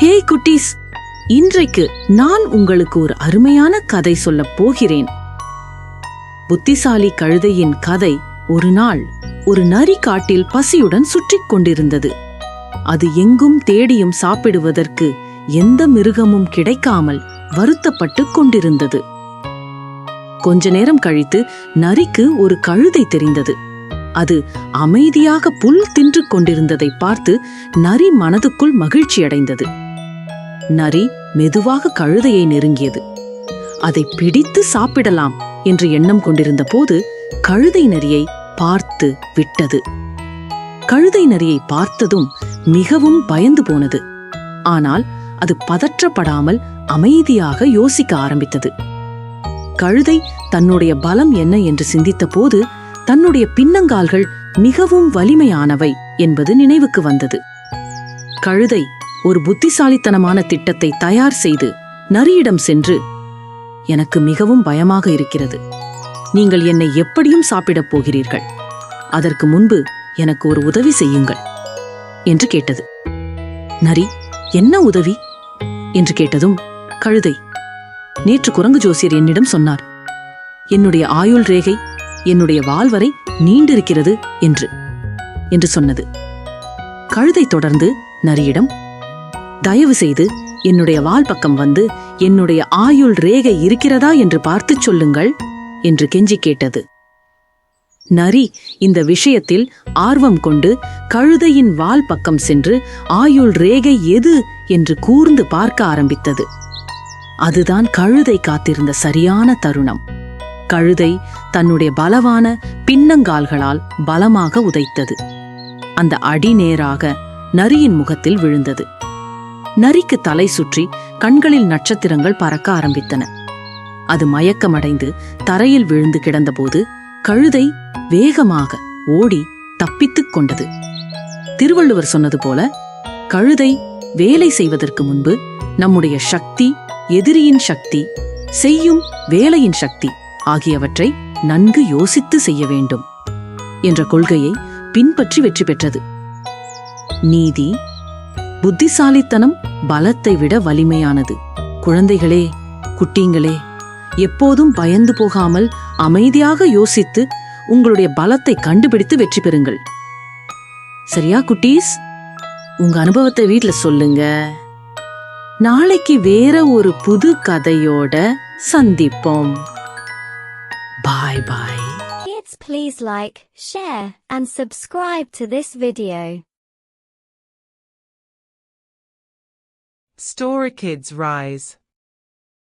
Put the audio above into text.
ஹே குட்டீஸ் இன்றைக்கு நான் உங்களுக்கு ஒரு அருமையான கதை சொல்லப் போகிறேன். புத்திசாலி கழுதையின் கதை ஒரு நாள் ஒரு நரி காட்டில் பசியுடன் சுற்றிக் கொண்டிருந்தது. அது எங்கும் தேடியும் சாப்பிடுவதற்கு எந்த மிருகமும் கிடைக்காமல் வருத்தப்பட்டுக் கொண்டிருந்தது. கொஞ்ச நேரம் கழித்து நரிக்கு ஒரு கழுதை தெரிந்தது. அது அமைதியாக புல் தின்று கொண்டிருந்ததை பார்த்து நரி மனதுக்குள் மகிழ்ச்சியடைந்தது. நரி மெதுவாக கழுதையை நெருங்கியது. அதை பிடித்து சாப்பிடலாம் என்று எண்ணம் கொண்டிருந்த போது கழுதை நரியை பார்த்து விட்டது. கழுதை நரியை பார்த்ததும் மிகவும் பயந்து போனது. ஆனால் அது பதற்றப்படாமல் அமைதியாக யோசிக்க ஆரம்பித்தது. கழுதை தன்னுடைய பலம் என்ன என்று சிந்தித்த போது தன்னுடைய பின்னங்கால்கள் மிகவும் வலிமையானவை என்பது நினைவுக்கு வந்தது. கழுதை ஒரு புத்திசாலித்தனமான திட்டத்தை தயார் செய்து நரியிடம் சென்று எனக்கு மிகவும் பயமாக இருக்கிறது. நீங்கள் என்னை எப்படியும் சாப்பிடப் போகிறீர்கள். அதற்கு முன்பு எனக்கு ஒரு உதவி செய்யுங்கள். என்று கேட்டது. நரி என்ன உதவி? என்று கேட்டதும் கழுதை. நேற்று குரங்கு ஜோசியர் என்னிடம் சொன்னார் என்னுடைய ஆயுள் ரேகை என்னுடைய வால் வரை நீண்டிருக்கிறது என்று என்று சொன்னது. கழுதை தொடர்ந்து நரியிடம் தயவு செய்து என்னுடைய வால் பக்கம் வந்து என்னுடைய ஆயுள் ரேகை இருக்கிறதா என்று பார்த்துச் சொல்லுங்கள் என்று கெஞ்சி கேட்டது. நரி இந்த விஷயத்தில் ஆர்வம் கொண்டு கழுதையின் வால் பக்கம் சென்று ஆயுள் ரேகை எது என்று கூர்ந்து பார்க்க ஆரம்பித்தது. அதுதான் கழுதை காத்திருந்த சரியான தருணம். கழுதை தன்னுடைய பலவான பின்னங்கால்களால் பலமாக உதைத்தது. அந்த அடி நேராக நரியின் முகத்தில் விழுந்தது. நரிக்கு தலை சுற்றி கண்களில் நட்சத்திரங்கள் பறக்க ஆரம்பித்தன. அது மயக்கமடைந்து தரையில் விழுந்து கிடந்தபோது கழுதை வேகமாக ஓடி தப்பித்துக் கொண்டது. திருவள்ளுவர் சொன்னது போல கழுதை வேலை செய்வதற்கு முன்பு நம்முடைய சக்தி எதிரியின் சக்தி செய்யும் வேலையின் சக்தி ஆகியவற்றை நன்கு யோசித்து செய்ய வேண்டும் என்ற கொள்கையை பின்பற்றி வெற்றி பெற்றது. நீதி புத்திசாலித்தனம் பலத்தை விட வலிமையானது. குழந்தைகளே குட்டிங்களே எப்போதும் பயந்து போகாமல் அமைதியாக யோசித்து உங்களுடைய பலத்தை கண்டுபிடித்து வெற்றி பெறுங்கள். சரியா குட்டீஸ்? உங்க அனுபவத்தை வீட்டில் சொல்லுங்க. நாளைக்கு வேற ஒரு புது கதையோட சந்திப்போம். பாய் பாய். Please like, share and subscribe to this video. Storakids Rise.